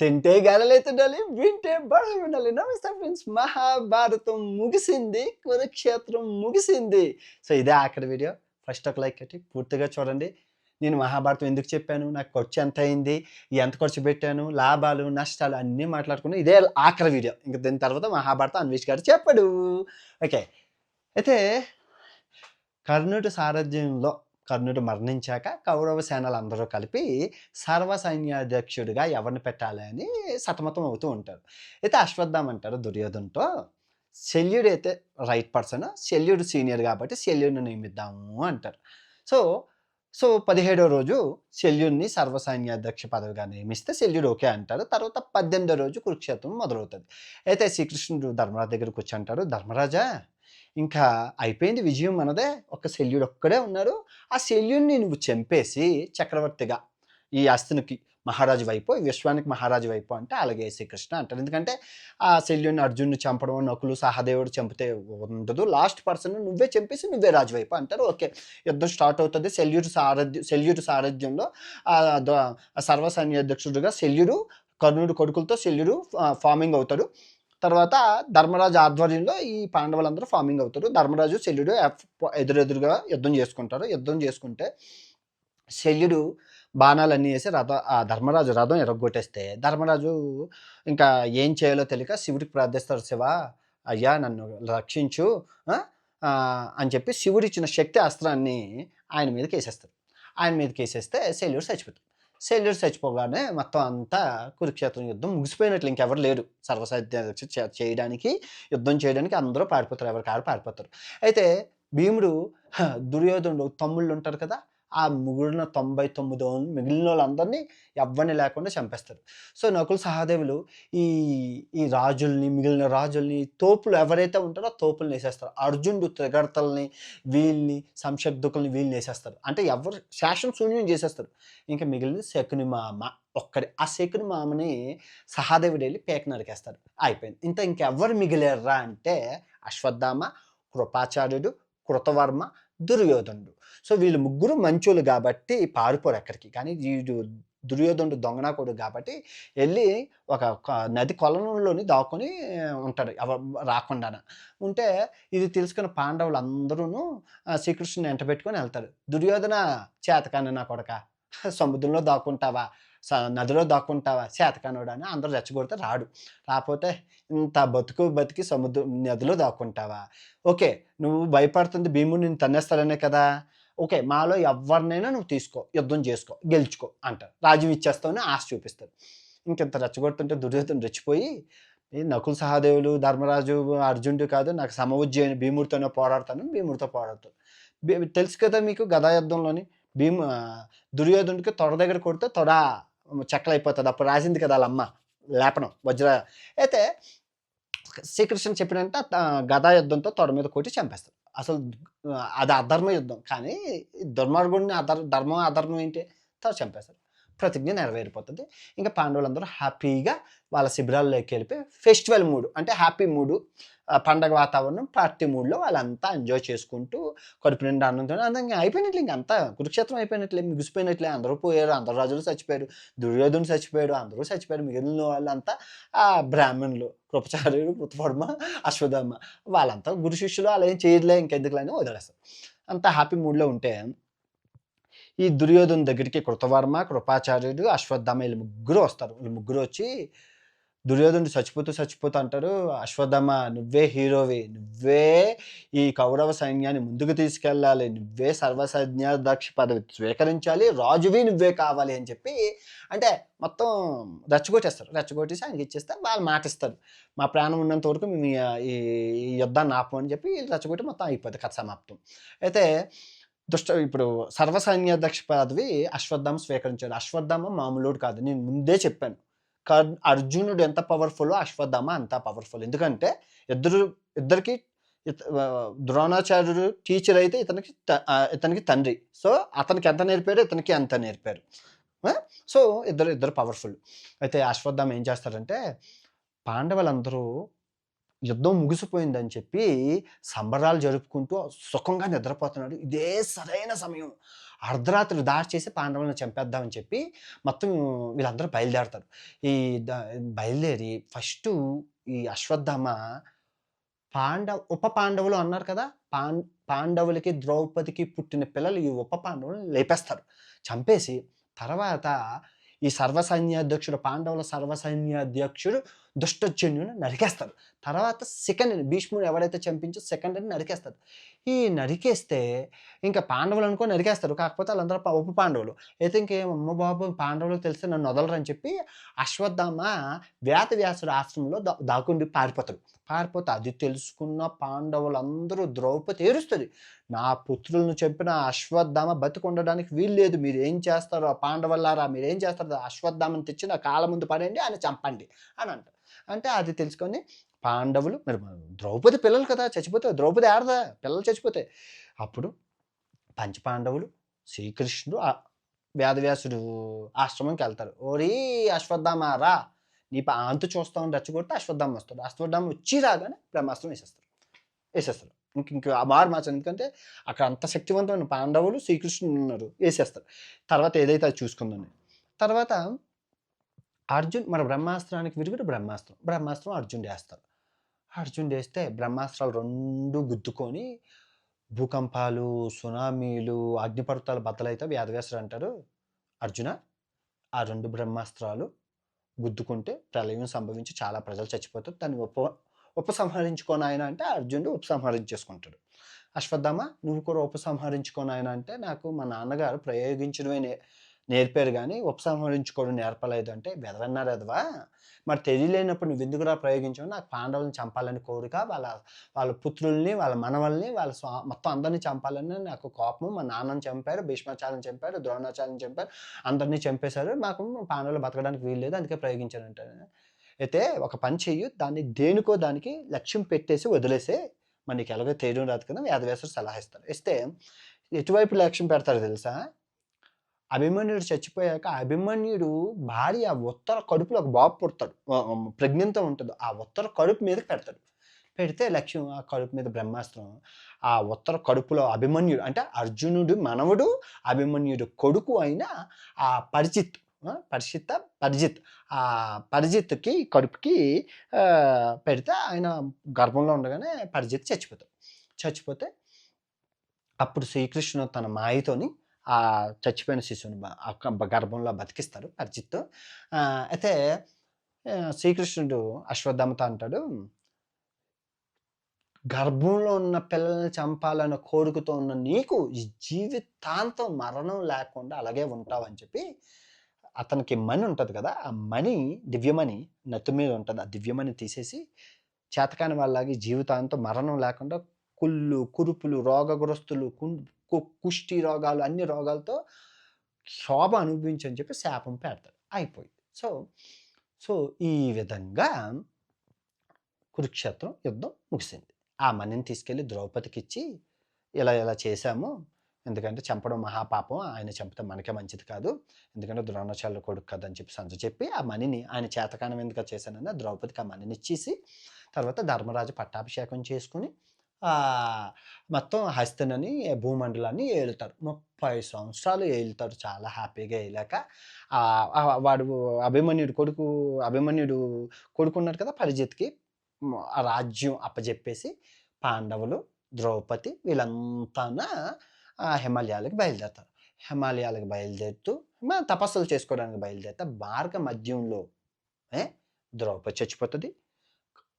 తింటే గాలలైతే ఉండాలి వింటే బడలు ఉండాలి నమస్తే ఫ్రెండ్స్ మహాభారతం ముగిసింది కురుక్షేత్రం ముగిసింది. సో ఇదే ఆఖరి వీడియో. ఫస్ట్ ఒక లైక్ కట్టి పూర్తిగా చూడండి. నేను మహాభారతం ఎందుకు చెప్పాను? నాకు ఖర్చు ఎంత అయింది? ఎంత ఖర్చు పెట్టాను? లాభాలు నష్టాలు అన్నీ మాట్లాడుకుని ఇదే ఆఖరి వీడియో. ఇంకా దీని తర్వాత మహాభారతం అన్వేష్ గారు చెప్పాడు. ఓకే. అయితే కర్ణుడి సారథ్యంలో కర్ణుడు మరణించాక కౌరవ సేనలు అందరూ కలిపి సర్వ సైన్యాధ్యక్షుడిగా ఎవరిని పెట్టాలి అని సతమతం అవుతూ ఉంటారు అయితే అశ్వత్థం అంటారు దుర్యోధనతో శల్యుడు అయితే రైట్ పర్సన్ శల్యుడు సీనియర్ కాబట్టి శల్యుడిని నియమిద్దాము అంటారు సో సో పదిహేడో రోజు శల్యుడిని సర్వ సైన్యాధ్యక్ష పదవిగా నియమిస్తే శల్యుడు ఓకే అంటారు తర్వాత పద్దెనిమిదో రోజు కురుక్షేత్రం మొదలవుతుంది. అయితే శ్రీకృష్ణుడు ధర్మరాజు దగ్గరకు వచ్చి అంటారు ధర్మరాజా ఇంకా అయిపోయింది విజయం మనదే. ఒక శల్యుడు ఒక్కడే ఉన్నారు ఆ శల్యుడిని నువ్వు చంపేసి చక్రవర్తిగా ఈ అస్తునికి మహారాజు వైపు విశ్వానికి మహారాజు వైపు అంటే అలాగే శ్రీకృష్ణ అంటారు. ఎందుకంటే ఆ శల్యుడిని అర్జునుని చంపడం నకులు సహదేవుడు చంపితే ఉండదు. లాస్ట్ పర్సన్ నువ్వే చంపేసి నువ్వే రాజు వైపు అంటారు. ఓకే యుద్ధం స్టార్ట్ అవుతుంది. శల్యుడు సారథ్యం శల్యుడు సారథ్యంలో ఆ ద- శల్యుడు కర్ణుడు కొడుకులతో శల్యుడు ఫార్మింగ్ అవుతాడు. తర్వాత ధర్మరాజు ఆధ్వర్యంలో ఈ పాండవులందరూ ఫార్మింగ్ అవుతారు. ధర్మరాజు శల్యుడు ఎదురెదురుగా యుద్ధం చేసుకుంటారు. యుద్ధం చేసుకుంటే శల్యుడు బాణాలన్నీ వేసి రథ ఆ ధర్మరాజు రథం ఎరగొట్టేస్తే ధర్మరాజు ఇంకా ఏం చేయాలో తెలియక శివుడికి ప్రార్థిస్తారు శివ అయ్యా నన్ను రక్షించు అని చెప్పి శివుడు ఇచ్చిన శక్తి అస్త్రాన్ని ఆయన మీదకి వేసేస్తారు. ఆయన మీదకి వేసేస్తే శల్యుడు చచ్చిపోతాడు. శల్యుడు చచ్చిపోగానే మొత్తం అంతా కురుక్షేత్రం యుద్ధం ముగిసిపోయినట్లు ఇంకెవరు లేరు. సర్వసాధ్య చేయడానికి యుద్ధం చేయడానికి అందరూ పారిపోతారు. ఎవరికారు పారిపోతారు. అయితే భీముడు దుర్యోధనుడు తమ్ముళ్ళు ఉంటారు కదా ఆ మిగిలిన తొంభై తొమ్మిదో మిగిలిన వాళ్ళందరినీ ఎవ్వరిని లేకుండా చంపేస్తారు. సో నకులు సహదేవులు ఈ ఈ రాజుల్ని మిగిలిన రాజుల్ని తోపులు ఎవరైతే ఉంటారో తోపులు వేసేస్తారు. అర్జునుడు త్రిగడతల్ని వీళ్ళని సంశబ్దుకుల్ని వీళ్ళని వేసేస్తారు. అంటే ఎవరు శాసన శూన్యం చేసేస్తారు. ఇంకా మిగిలిన శకుని మామ ఒక్కడే. ఆ శకుని మామని సహదేవుడు వెళ్ళి పేక నరికేస్తారు. అయిపోయింది. ఇంత ఇంకెవ్వరు మిగిలేర్రా అంటే అశ్వత్థామ కృపాచార్యుడు కృతవర్మ దుర్యోధనుడు. సో వీళ్ళు ముగ్గురు మంచోళ్ళు కాబట్టి పారిపోరు ఎక్కడికి కానీ వీడు దుర్యోధనుడు దొంగనాకుడు కాబట్టి వెళ్ళి ఒక నది కొలనులోని దాక్కుని ఉంటాడు రాకుండా ఉంటే ఇది తెలుసుకున్న పాండవులు అందరూ శ్రీకృష్ణుని ఎంట పెట్టుకొని వెళ్తారు. దుర్యోధన చేతకాన నా కొడక? సముద్రంలో దాక్కుంటావా? స- నదిలో దాక్కుంటావా? చేతకానుడు అని అందరూ రెచ్చగొడితే రాడు. రాకపోతే ఇంత బతుకు బతికి సముద్రం నదిలో దాక్కుంటావా? ఓకే నువ్వు భయపడుతుంది భీముడు నేను తన్నేస్తాడనే కదా? ఓకే మాలో ఎవరినైనా నువ్వు తీసుకో యుద్ధం చేసుకో గెలుచుకో అంటారు. రాజ్యం ఇచ్చేస్తావని ఆశ చూపిస్తారు. ఇంకెంత రెచ్చగొడుతుంటే దుర్యోధన రెచ్చిపోయి నకుల్ సహదేవులు ధర్మరాజు అర్జునుడు కాదు నాకు సమవుజ్జయని భీముడితోనే పోరాడతాను భీముడితో పోరాడతాను తెలుసు కదా మీకు గదా యుద్ధంలోని? భీము దుర్యోధనుడికి తొడ దగ్గర కొడితే తొడ చెక్కలైపోతుంది. అప్పుడు రాసింది కదా వాళ్ళ అమ్మ లేపనం వజ్ర అయితే శ్రీకృష్ణ చెప్పినంట గదా యుద్ధంతో తొడ మీద కొట్టి చంపేస్తారు. అసలు అది అధర్మ యుద్ధం. కానీ ఈ దుర్మార్గుడిని అధర్ ధర్మం అధర్మం ఏంటి? తర్వాత చంపేస్తారు ప్రతిజ్ఞ నెరవేరిపోతుంది. ఇంకా పాండవులందరూ హ్యాపీగా వాళ్ళ శిబిరాల్లోకి వెళ్ళిపోయి ఫెస్టివల్ మూడు అంటే హ్యాపీ మూడు పండగ వాతావరణం పార్టీ మూడ్లో వాళ్ళంతా ఎంజాయ్ చేసుకుంటూ కడుపు నిండా అన్నంతో అందంగా అయిపోయినట్లు ఇంక అంతా కురుక్షేత్రం అయిపోయినట్లే మిగిసిపోయినట్లే. అందరూ పోయారు అందరు రాజులు చచ్చిపోయారు దుర్యోధను చచ్చిపోయాడు అందరూ చచ్చిపోయారు. మిగిలిన వాళ్ళంతా ఆ బ్రాహ్మణులు కృపచార్యుడు కృతవర్మ అశ్వథామ వాళ్ళంతా గురు శిష్యులు అలా ఏం చేయలే ఇంకెందుకులే అని వదిలేస్తారు. అంత హ్యాపీ మూడ్లో ఉంటే ఈ దుర్యోధన దగ్గరికి కృతవర్మ కృపాచార్యుడు అశ్వత్థామ వీళ్ళు ముగ్గురు వస్తారు. వీళ్ళు ముగ్గురు వచ్చి దుర్యోధనుడు చచ్చిపోతూ చచ్చిపోతూ అంటారు అశ్వత్థమ నువ్వే హీరోవి నువ్వే ఈ కౌరవ సైన్యాన్ని ముందుకు తీసుకెళ్ళాలి నువ్వే సర్వసైన్యాధ్యక్ష పదవి స్వీకరించాలి రాజువి నువ్వే కావాలి అని చెప్పి అంటే మొత్తం రెచ్చగొట్టేస్తారు. రెచ్చగొట్టేసి ఆయనకి ఇచ్చేస్తే వాళ్ళు మాటిస్తారు మా ప్రాణం ఉన్నంత వరకు మేము ఈ- ఈ ఈ యుద్ధాన్ని ఆపమని చెప్పి రెచ్చగొట్టి మొత్తం అయిపోతుంది కథ సమాప్తం. అయితే దుష్ట ఇప్పుడు సర్వసైన్యాధ్యక్ష పదవి అశ్వత్థామ స్వీకరించాడు. అశ్వత్థామ మామూలుడు కాదు నేను ముందే చెప్పాను. కర్ అర్జునుడు ఎంత పవర్ఫుల్ అశ్వత్థామ అంత పవర్ఫుల్ ఎందుకంటే ఇద్దరు ఇద్దరికి ద్రోణాచార్యుడు టీచర్ అయితే ఇతనికి ఇతనికి తండ్రి. సో అతనికి ఎంత నేర్పారు ఇతనికి అంత నేర్పారు. సో ఇద్దరు ఇద్దరు పవర్ఫుల్ అయితే అశ్వత్థామ ఏం చేస్తారంటే పాండవులందరూ యుద్ధం ముగిసిపోయిందని చెప్పి సంబరాలు జరుపుకుంటూ సుఖంగా నిద్రపోతున్నాడు. ఇదే సరైన సమయం. అర్ధరాత్రి దాడి చేసి పాండవులను చంపేద్దామని చెప్పి మొత్తం వీళ్ళందరూ బయలుదేరతారు. ఈ బయలుదేరి ఫస్ట్ ఈ అశ్వత్థామ పాండవ ఉప పాండవులు అన్నారు కదా పాం పాండవులకి ద్రౌపదికి పుట్టిన పిల్లలు ఈ ఉప పాండవులను లేపేస్తారు. చంపేసి తర్వాత ఈ సర్వసైన్యాధ్యక్షుడు పాండవుల సర్వసైన్యాధ్యక్షుడు దుష్టజన్యుని నరికేస్తారు. తర్వాత సెకండ్ భీష్ముడు ఎవరైతే చంపించో సెకండ్ అని నరికేస్తారు. ఈ నరికేస్తే ఇంకా పాండవులు అనుకో నరికేస్తారు. కాకపోతే వాళ్ళందరూ ఉప పాండవులు. అయితే ఇంకేం అమ్మ బాబు పాండవులు తెలిస్తే నన్ను వదలరని చెప్పి అశ్వత్థామ వ్యాత వ్యాసుడు ఆశ్రమంలో దా దాకుండి పారిపోతాడు. పారిపోతే అది తెలుసుకున్న పాండవులందరూ ద్రౌపది ఏరుస్తుంది నా పుత్రులను చంపిన అశ్వత్థామ బతికుండడానికి వీలు లేదు మీరు ఏం చేస్తారో పాండవులారా మీరు ఏం చేస్తారో ఆ అశ్వత్థామని తెచ్చి నా కాళ్ళ ముందు పడండి ఆయన చంపండి అని అంటారు. అంటే అది తెలుసుకొని పాండవులు మరి ద్రౌపది పిల్లలు కదా చచ్చిపోతే ద్రౌపది ఆడదా? పిల్లలు చచ్చిపోతే. అప్పుడు పంచపాండవులు శ్రీకృష్ణుడు వేదవ్యాసుడు ఆశ్రమంకి వెళ్తారు. ఓరి అశ్వత్థామ రా. నీ ప- అంతు చూస్తామని రెచ్చగొడితే అశ్వత్థామ వస్తాడు. అశ్వత్థామ వచ్చి రాగానే బ్రహ్మాస్త్రం వేసేస్తారు. వేసేస్తారు. ఇంక ఇంక మారు మార్చారు ఎందుకంటే అక్కడ అంత శక్తివంతమైన పాండవులు శ్రీకృష్ణుడు ఉన్నారు. వేసేస్తారు. తర్వాత ఏదైతే అది చూసుకుందని తర్వాత అర్జున్ మన బ్రహ్మాస్త్రానికి విరుగుడు బ్రహ్మాస్త్రం. బ్రహ్మాస్త్రం అర్జున్ వేస్తారు అర్జున్ వేస్తే బ్రహ్మాస్త్రాలు రెండు గుద్దుకొని భూకంపాలు సునామీలు అగ్నిపర్వతాలు బద్దలైతే వ్యాధవేశ్వరు అంటారు అర్జున. ఆ రెండు బ్రహ్మాస్త్రాలు గుద్దుకుంటే ప్రళయం సంభవించి చాలా ప్రజలు చచ్చిపోతారు. దాన్ని ఉప ఉపసంహరించుకోని ఆయన అంటే అర్జునుడు ఉపసంహరించేసుకుంటాడు. అశ్వత్థామ నువ్వు కూడా ఉపసంహరించుకోని ఆయన అంటే నాకు మా నాన్నగారు ప్రయోగించడమే నేర్పారు కానీ ఉపసంహరించుకోవడం నేర్పలేదు అంటే వెదవన్నారు ఎదవా మరి తెలియలేనప్పుడు నువ్వు ఎందుకురా ప్రయోగించావు? నాకు పాండవులను చంపాలని కోరిక వాళ్ళ వాళ్ళ పుత్రుల్ని వాళ్ళ మనవల్ని వాళ్ళ స్వా మొత్తం అందరినీ చంపాలని నాకు కోపం. మా నాన్నని చంపారు భీష్మాచార్యం చంపారు ద్రోణాచార్యం చంపారు అందరినీ చంపేశారు. మాకు పాండవులు బతకడానికి వీల్లేదు అందుకే ప్రయోగించానంటే అయితే ఒక పని చెయ్యి దాన్ని దేనికో దానికి లక్ష్యం పెట్టేసి వదిలేసే మనకి ఎలాగో తెలియడం రాదు కదా వేదవ్యాసుడు సలహా ఇస్తారు ఇస్తే ఎటువైపు లక్ష్యం పెడతారు తెలుసా? అభిమన్యుడు చచ్చిపోయాక అభిమన్యుడు భార్య ఉత్తర కడుపులో ఒక బాబు పుడతాడు. ప్రజ్ఞంతో ఉంటుంది. ఆ ఉత్తర కడుపు మీద పెడతాడు. పెడితే లక్ష్యం ఆ కడుపు మీద బ్రహ్మాస్త్రం. ఆ ఉత్తర కడుపులో అభిమన్యుడు అంటే అర్జునుడు మనవడు అభిమన్యుడు కొడుకు అయిన ఆ పరిచిత్ పరిచిత పరిజిత్. ఆ పరిజిత్కి కడుపుకి పెడితే ఆయన గర్భంలో ఉండగానే పరిజిత్ చచ్చిపోతాడు. చచ్చిపోతే అప్పుడు శ్రీకృష్ణుడు తన మాయతోని ఆ చచ్చిపోయిన శిశువుని గర్భంలో బతికిస్తారు అర్జిత్ అయితే శ్రీకృష్ణుడు అశ్వత్థామతో అంటాడు గర్భంలో ఉన్న పిల్లల్ని చంపాలన్న కోరికతో ఉన్న నీకు ఈ జీవితాంతం మరణం లేకుండా అలాగే ఉంటావు అని చెప్పి అతనికి మణి ఉంటుంది కదా ఆ మణి దివ్యమణి నత్తు మీద ఉంటుంది. ఆ దివ్యమణి తీసేసి చేతకాని వాళ్ళకి జీవితాంతం మరణం లేకుండా కుళ్ళు కురుపులు రోగగ్రస్తులు కు- కుష్టి రోగాలు అన్ని రోగాలతో శోభ అనుభవించని చెప్పి శాపం పెడతాడు అయిపోయింది. సో సో ఈ విధంగా కురుక్షేత్రం యుద్ధం ముగిసింది. ఆ మణిని తీసుకెళ్ళి ద్రౌపదికి ఇచ్చి ఇలా ఇలా చేశాము. ఎందుకంటే చంపడం మహాపాపం. ఆయన చంపితే మనకే మంచిది కాదు. ఎందుకంటే ద్రోణాచార్యుల కొడుకు కదా అని చెప్పి సంజ చెప్పి ఆ మణిని ఆయన చేతకానం ఎందుకు చేశానన్న ద్రౌపదికి ఆ మణిని ఇచ్చేసి తర్వాత ధర్మరాజు పట్టాభిషేకం చేసుకుని మొత్తం హస్తినని భూమండలాన్ని ఏలుతారు. ముప్పై సంవత్సరాలు ఏలుతారు చాలా హ్యాపీగా ఏలాక. వాడు అభిమన్యుడు కొడుకు అభిమన్యుడు కొడుకున్నాడు కదా పరిజిత్కి. రాజ్యం అప్పజెప్పేసి పాండవులు ద్రౌపది వీళ్ళంతా హిమాలయాలకు బయలుదేరుతారు. హిమాలయాలకు బయలుదేరుతూ తపస్సులు చేసుకోవడానికి బయలుదేరితే మార్గ మధ్యంలో ద్రౌపది చచ్చిపోతుంది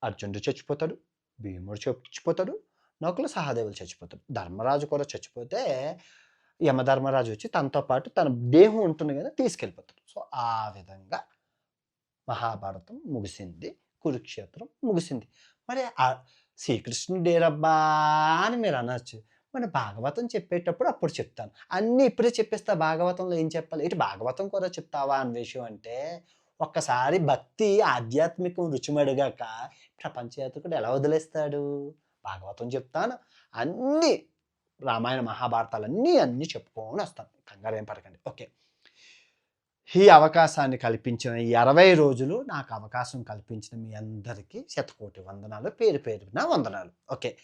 అర్జునుడు చచ్చిపోతాడు. భీముడు చచ్చిపోతాడు. నకుల సహదేవులు చచ్చిపోతాడు ధర్మరాజు కూడా చచ్చిపోతే యమధర్మరాజు వచ్చి తనతో పాటు తన దేహం ఉంటుంది కదా తీసుకెళ్ళిపోతాడు. సో ఆ విధంగా మహాభారతం ముగిసింది. కురుక్షేత్రం ముగిసింది. మరి శ్రీకృష్ణుడు డేరబ్బా అని మీరు అనొచ్చు. మన భాగవతం చెప్పేటప్పుడు అప్పుడు చెప్తాను. అన్నీ ఇప్పుడే చెప్పేస్తా. భాగవతంలో ఏం చెప్పాలి? ఇటు భాగవతం కూడా చెప్తావా అనే విషయం అంటే ఒక్కసారి భక్తి ఆధ్యాత్మికం రుచిమడుగాక ప్రపంచయాతకుడు ఎలా వదిలేస్తాడు? భాగవతం చెప్తాను. అన్నీ రామాయణ మహాభారతాలు అన్నీ అన్నీ చెప్పుకొని వస్తాను. కంగారు ఏం పడకండి. ఓకే. ఈ అవకాశాన్ని కల్పించిన ఈ అరవై రోజులు నాకు అవకాశం కల్పించిన మీ అందరికీ శతకోటి వందనాలు పేరు పేరున వందనాలు. ఓకే.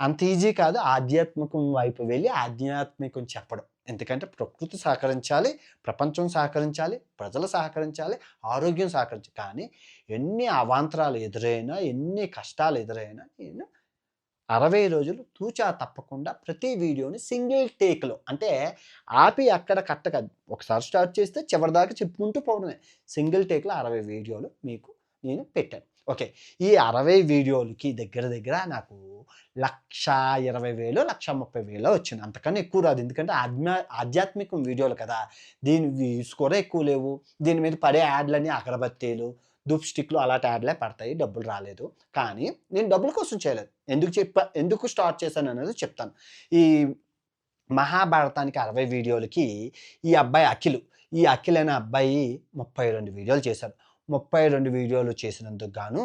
అంత ఈజీ కాదు. ఆధ్యాత్మికం వైపు వెళ్ళి ఆధ్యాత్మికం చెప్పడం. ఎందుకంటే ప్రకృతి సహకరించాలి ప్రపంచం సహకరించాలి ప్రజలు సహకరించాలి ఆరోగ్యం సహకరించాలి కానీ ఎన్ని అవాంతరాలు ఎదురైనా ఎన్ని కష్టాలు ఎదురైనా నేను అరవై రోజులు తూచా తప్పకుండా ప్రతి వీడియోని సింగిల్ టేక్లో అంటే ఆపి అక్కడ కట్టక ఒకసారి స్టార్ట్ చేస్తే చివరిదాకా చెప్పుకుంటూ పోవడమే. సింగిల్ టేక్లో అరవై వీడియోలు మీకు నేను పెట్టాను. ఓకే. ఈ అరవై వీడియోలకి దగ్గర దగ్గర నాకు లక్ష ఇరవై వేలు లక్ష ముప్పై వేలు వచ్చింది. అంతకన్నా ఎక్కువ రాదు. ఎందుకంటే ఆధ్యా ఆధ్యాత్మికం వీడియోలు కదా. దీని వ్యూస్ కూడా ఎక్కువ లేవు. దీని మీద పడే యాడ్లన్నీ అగరబత్తీలు దుప్ స్టిక్లు అలాంటి యాడ్లే పడతాయి. డబ్బులు రాలేదు. కానీ నేను డబ్బుల కోసం చేయలేదు. ఎందుకు చెప్ప ఎందుకు స్టార్ట్ చేశాను అనేది చెప్తాను. ఈ మహాభారతానికి అరవై వీడియోలకి ఈ అబ్బాయి అఖిలు. ఈ అఖిల్ అనే అబ్బాయి ముప్పై రెండు వీడియోలు చేశారు ముప్పై రెండు వీడియోలు చేసినందుకు గాను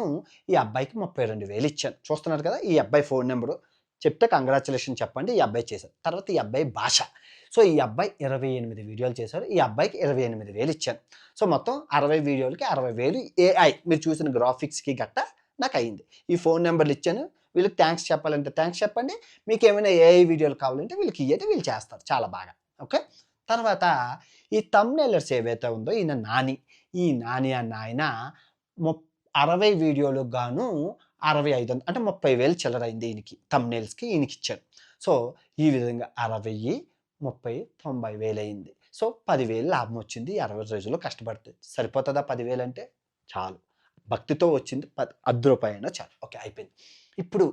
ఈ అబ్బాయికి ముప్పై రెండు వేలు ఇచ్చాను. చూస్తున్నారు కదా ఈ అబ్బాయి ఫోన్ నెంబరు. చెప్తే కంగ్రాచులేషన్ చెప్పండి ఈ అబ్బాయి చేశారు. తర్వాత ఈ అబ్బాయి భాష. సో ఈ అబ్బాయి ఇరవై ఎనిమిది వీడియోలు చేశారు. ఈ అబ్బాయికి ఇరవై ఎనిమిది వేలు ఇచ్చాను. సో మొత్తం అరవై వీడియోలకి అరవై వేలు ఏఐ మీరు చూసిన గ్రాఫిక్స్కి గట్ట నాకు అయింది ఈ ఫోన్ నెంబర్లు ఇచ్చాను. వీళ్ళకి థ్యాంక్స్ చెప్పాలంటే థ్యాంక్స్ చెప్పండి. మీకు ఏమైనా ఏఐ వీడియోలు కావాలంటే వీళ్ళకి ఇయ్యండి వీళ్ళు చేస్తారు. చాలా బాగా. ఓకే? తర్వాత ఈ తమ్నెల్లర్స్ ఏవైతే ఉందో ఈయన నాని. ఈ నాని అన్న ఆయన అరవై వీడియోలకు గాను అరవై ఐదు వందలు అంటే ముప్పై వేలు చిల్లరైంది ఈయనకి తమ్నేల్స్కి ఈయనకి ఇచ్చారు సో ఈ విధంగా అరవై ముప్పై తొంభై వేలు అయింది. సో పదివేలు లాభం వచ్చింది అరవై రోజుల్లో కష్టపడుతుంది సరిపోతుందా పదివేలు అంటే? చాలు. భక్తితో వచ్చింది పది అర్ధ రూపాయన చాలు. ఓకే అయిపోయింది. ఇప్పుడు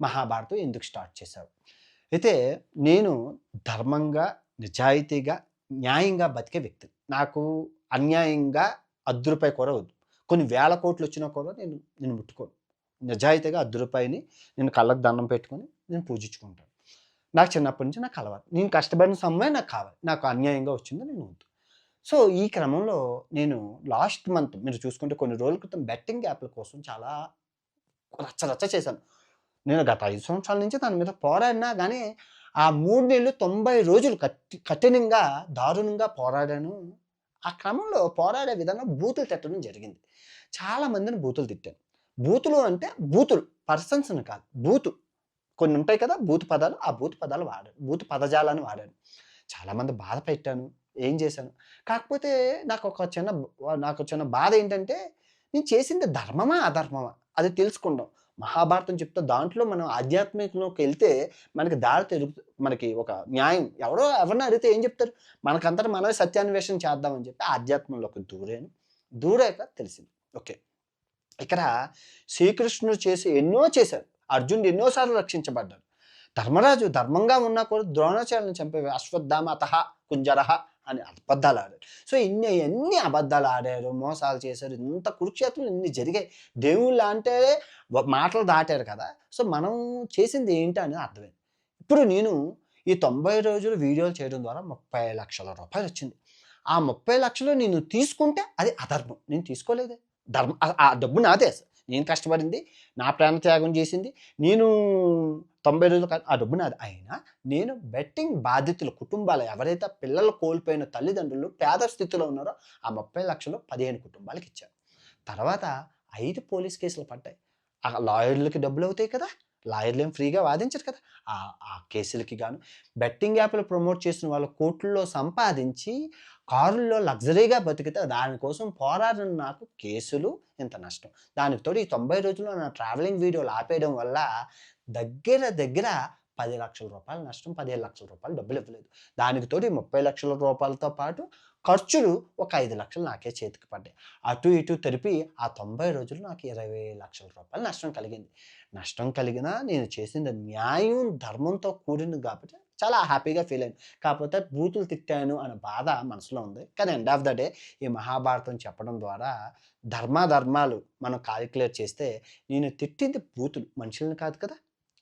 మహాభారతం ఎందుకు స్టార్ట్ చేశావు అయితే నేను ధర్మంగా నిజాయితీగా న్యాయంగా బతికే వ్యక్తి నాకు అన్యాయంగా అర్ధ రూపాయి కూడా వద్దు. కొన్ని వేల కోట్లు వచ్చినా కూడా నేను నేను ముట్టుకోను. నిజాయితీగా అర్ధ రూపాయిని నేను కళ్ళకు దండం పెట్టుకొని నేను పూజించుకుంటాను. నాకు చిన్నప్పటి నుంచి నాకు అలవాటు. నేను కష్టపడిన సమయం నాకు కావాలి. నాకు అన్యాయంగా వచ్చిందో నేను వద్దు. సో ఈ క్రమంలో నేను లాస్ట్ మంత్ మీరు చూసుకుంటే కొన్ని రోజుల క్రితం బెట్టింగ్ యాప్ల కోసం చాలా రచ్చ రచ్చ చేశాను. నేను గత ఐదు సంవత్సరాల నుంచి దాని మీద పోరాడినా కానీ ఆ మూడు నెలలు తొంభై రోజులు కట్టి కఠినంగా దారుణంగా పోరాడాను. ఆ క్రమంలో పోరాడే విధంగా బూతులు తిట్టడం జరిగింది. చాలా మందిని బూతులు తిట్టాను బూతులు అంటే బూతులు పర్సన్స్ని కాదు బూతు. కొన్ని ఉంటాయి కదా బూతు పదాలు ఆ బూతు పదాలు వాడాను బూతు పదజాలాన్ని వాడాను చాలామంది బాధ పెట్టాను ఏం చేశాను. కాకపోతే నాకు ఒక చిన్న నాకు చిన్న బాధ ఏంటంటే నేను చేసింది ధర్మమా అధర్మమా? అది తెలుసుకుందాం. మహాభారతం చెప్తే దాంట్లో మనం ఆధ్యాత్మికంలోకి వెళ్తే మనకి దారి తెలుగు మనకి ఒక న్యాయం. ఎవరో ఎవరిని అడిగితే ఏం చెప్తారు? మనకంతటా మనమే సత్యాన్వేషణ చేద్దామని చెప్పి ఆధ్యాత్మంలోకి దూరాను. దూరాక తెలిసింది. ఓకే. ఇక్కడ శ్రీకృష్ణుడు చేసి ఎన్నో చేశారు అర్జునుడు ఎన్నోసార్లు రక్షించబడ్డాడు. ధర్మరాజు ధర్మంగా ఉన్నా కూడా ద్రోణాచార్యులను చంపే అశ్వత్థామ అతహ కుంజరహ అని అబద్ధాలు ఆడారు. సో ఇన్ని ఎన్ని అబద్ధాలు ఆడారు మోసాలు చేశారు ఇంత కురుక్షేత్రం ఇన్ని జరిగాయి. దేవుళ్ళు అంటే మాటలు దాటారు కదా. సో మనం చేసింది ఏంటి అనేది అర్థమైంది. ఇప్పుడు నేను ఈ తొంభై రోజులు వీడియోలు చేయడం ద్వారా ముప్పై లక్షల రూపాయలు వచ్చింది. ఆ ముప్పై లక్షలు నేను తీసుకుంటే అది అధర్మం. నేను తీసుకోలేదే. ధర్మం ఆ- ఆ డబ్బు నాదే అసలు. నేను కష్టపడింది నా ప్రాణ త్యాగం చేసింది. నేను తొంభై రోజులు ఆ డబ్బు నాది. అయినా నేను బెట్టింగ్ బాధితులు కుటుంబాలు ఎవరైతే పిల్లలు కోల్పోయిన తల్లిదండ్రులు పేద స్థితిలో ఉన్నారో ఆ ముప్పై లక్షలు పదిహేను కుటుంబాలకు ఇచ్చారు. తర్వాత ఐదు పోలీస్ కేసులు పడ్డాయి. ఆ లాయర్లకి డబ్బులు అవుతాయి కదా? లాయర్లు ఏం ఫ్రీగా వాదించరు కదా. ఆ ఆ కేసులకి గాను. బెట్టింగ్ యాప్లు ప్రమోట్ చేసిన వాళ్ళు కోర్టుల్లో సంపాదించి కారుల్లో లగ్జరీగా బతికితే దానికోసం పోరాడిన నాకు కేసులు ఇంత నష్టం. దానికి తోడు ఈ తొంభై రోజుల్లో నా ట్రావెలింగ్ వీడియోలు ఆపేయడం వల్ల దగ్గర దగ్గర పది లక్షల రూపాయలు నష్టం పదిహేను లక్షల రూపాయలు డబ్బులు ఇవ్వలేదు. దానికి తోడు ముప్పై లక్షల రూపాయలతో పాటు ఖర్చులు ఒక ఐదు లక్షలు నాకే చేతికి పడ్డాయి. అటు ఇటు తెలిపి ఆ తొంభై రోజులు నాకు ఇరవై లక్షల రూపాయలు నష్టం కలిగింది. నష్టం కలిగినా నేను చేసింది న్యాయం ధర్మంతో కూడింది కాబట్టి చాలా హ్యాపీగా ఫీల్ అయింది కాకపోతే బూతులు తిట్టాను అనే బాధ మనసులో ఉంది. కానీ ఎండ్ ఆఫ్ ద డే ఈ మహాభారతం చెప్పడం ద్వారా ధర్మాధర్మాలు మనం కాలిక్యులేట్ చేస్తే నేను తిట్టింది బూతులు మనుషులను కాదు కదా.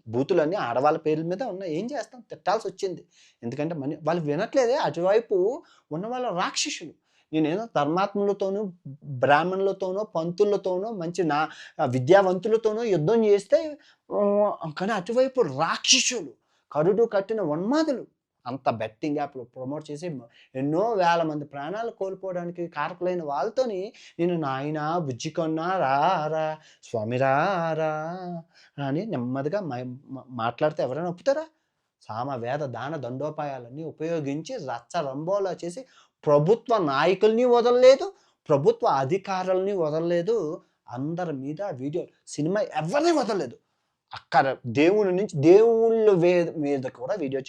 బూతులన్నీ ఆడవాళ్ళ పేర్ల మీద ఉన్నాయి. ఏం చేస్తాం? తిట్టాల్సి వచ్చింది ఎందుకంటే మన వాళ్ళు వినట్లేదే. అటువైపు ఉన్న వాళ్ళ రాక్షసులు. నేనేదో ధర్మాత్ములతోనూ బ్రాహ్మణులతోనో పంతులతోనో మంచి నా విద్యావంతులతోనో యుద్ధం చేస్తే కానీ అటువైపు రాక్షసులు. కరుడు కట్టిన ఉన్మాదులు అంత బెట్టింగ్ యాప్లు ప్రమోట్ చేసి ఎన్నో వేల మంది ప్రాణాలు కోల్పోవడానికి కారకులైన వాళ్ళతోని నేను నాయన బుజ్జి కొన్నా రా రా స్వామి రారా అని నెమ్మదిగా మా- మాట్లాడితే ఎవరైనా ఒప్పుతారా? సామ వేద దాన దండోపాయాలన్నీ ఉపయోగించి రచ్చ రంబోలా చేసి ప్రభుత్వ నాయకుల్ని వదలలేదు ప్రభుత్వ అధికారులని వదలలేదు అందరి మీద వీడియో సినిమా ఎవరిని వదలలేదు. అక్కడ దేవుని నుంచి దేవుళ్ళ వే మీద కూడా వీడియో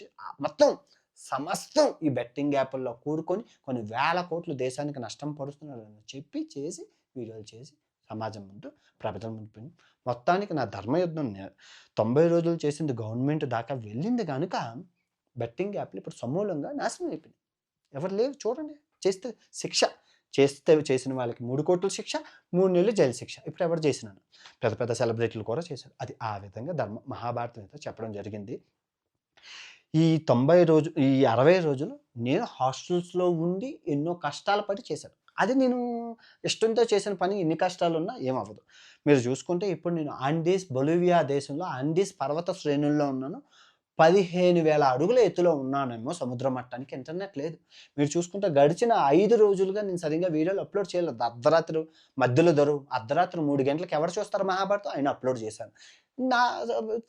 మొత్తం సమస్తం ఈ బెట్టింగ్ యాప్ల్లో కూడుకొని కొన్ని వేల కోట్లు దేశానికి నష్టం పడుతున్నారని చెప్పి చేసి వీడియోలు చేసి సమాజం ముందు ప్రభుత్వం ముందు మొత్తానికి నా ధర్మయుద్ధం తొంభై రోజులు చేసింది గవర్నమెంట్ దాకా వెళ్ళింది కనుక బెట్టింగ్ యాప్లు ఇప్పుడు సమూలంగా నాశనం అయిపోయింది ఎవరు లేవు చూడండి. చేస్తే శిక్ష చేస్తే చేసిన వాళ్ళకి మూడు కోట్ల శిక్ష మూడు నెలలు జైలు శిక్ష. ఇప్పుడు ఎవరు చేసినాను పెద్ద పెద్ద సెలబ్రిటీలు కూడా చేశారు. అది ఆ విధంగా ధర్మ మహాభారతం అయితే చెప్పడం జరిగింది. ఈ తొంభై రోజు ఈ అరవై రోజులు నేను హాస్టల్స్లో ఉండి ఎన్నో కష్టాలు పడి చేశాను. అది నేను ఇష్టంతో చేసిన పని ఎన్ని కష్టాలు ఉన్నా ఏమవ్వదు మీరు చూసుకుంటే ఇప్పుడు నేను ఆండీస్ బొలివియా దేశంలో ఆండీస్ పర్వత శ్రేణుల్లో ఉన్నాను. పదిహేను వేల అడుగుల ఎత్తులో ఉన్నానేమో సముద్ర మట్టానికి ఇంటర్నెట్ లేదు. మీరు చూసుకుంటే గడిచిన ఐదు రోజులుగా నేను సరిగ్గా వీడియోలు అప్లోడ్ చేయలేదు. అర్ధరాత్రి మధ్యలో దొరు అర్ధరాత్రి మూడు గంటలకు ఎవరు చూస్తారు మహాభారతం? ఆయన అప్లోడ్ చేశాను. నా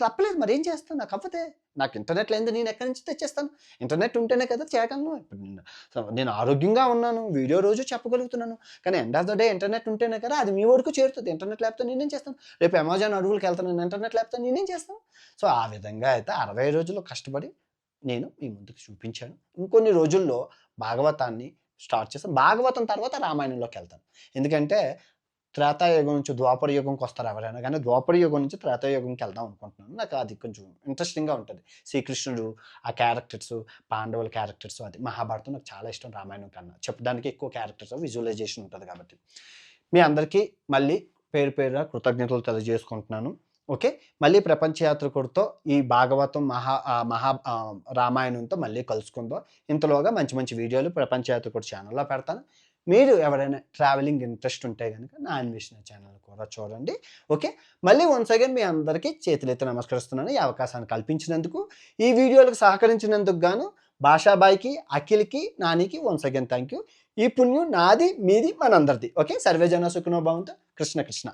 తప్పలేదు. మరి ఏం చేస్తాను? నాకు అవ్వతే నాకు ఇంటర్నెట్ లేదు నేను ఎక్కడి నుంచి తెచ్చేస్తాను? ఇంటర్నెట్ ఉంటేనే కదా చేయగలను ఇప్పుడు నేను- నేను ఆరోగ్యంగా ఉన్నాను వీడియో రోజు చెప్పగలుగుతున్నాను. కానీ end of the day internet ఉంటేనే కదా అది మీ వరకు చేరుతుంది. ఇంటర్నెట్ లేకపోతే నేనేం చేస్తాను? రేపు అమెజాన్ అడుగులకు వెళ్తాను ఇంటర్నెట్ లేకపోతే నేనేం చేస్తాను? సో ఆ విధంగా అయితే అరవై రోజులు కష్టపడి నేను మీ ముందుకు చూపించాను. ఇంకొన్ని రోజుల్లో భాగవతాన్ని స్టార్ట్ చేస్తాను. భాగవతం తర్వాత రామాయణంలోకి వెళ్తాను. ఎందుకంటే త్రేతాయుగం నుంచి ద్వాపర యుగంకి వస్తారు ఎవరైనా కానీ ద్వాపర యుగం నుంచి త్రేతాయుగంకి వెళ్దాం అనుకుంటున్నాను. నాకు అది కొంచెం ఇంట్రెస్టింగ్గా ఉంటుంది. శ్రీకృష్ణుడు ఆ క్యారెక్టర్స్ పాండవుల క్యారెక్టర్స్ అది మహాభారతం నాకు చాలా ఇష్టం రామాయణం కన్నా. చెప్పడానికి ఎక్కువ క్యారెక్టర్స్ విజువలైజేషన్ ఉంటుంది కాబట్టి. మీ అందరికీ మళ్ళీ పేరు పేరుగా కృతజ్ఞతలు తెలియజేసుకుంటున్నాను. ఓకే? మళ్ళీ ప్రపంచ యాత్రికుడితో ఈ భాగవతం మహా మహా రామాయణంతో మళ్ళీ కలుసుకుందాం. ఇంతలోగా మంచి మంచి వీడియోలు ప్రపంచ యాత్రికుడు ఛానల్లో పెడతాను. మీరు ఎవరైనా ట్రావెలింగ్ ఇంట్రెస్ట్ ఉంటే కనుక నా అన్వేషణ ఛానల్ కూడా చూడండి. ఓకే మళ్ళీ వన్స్ అగైన్ మీ అందరికీ చేతులెత్తి నమస్కరిస్తున్నాను. ఈ అవకాశాన్ని కల్పించినందుకు ఈ వీడియోలకు సహకరించినందుకు గాను భాషాబాయికి అఖిల్కి నానికి వన్స్ అగైన్ థ్యాంక్ యూ ఈ పుణ్యం నాది మీది మనందరిది. ఓకే సర్వేజన సుఖనో కృష్ణ కృష్ణ.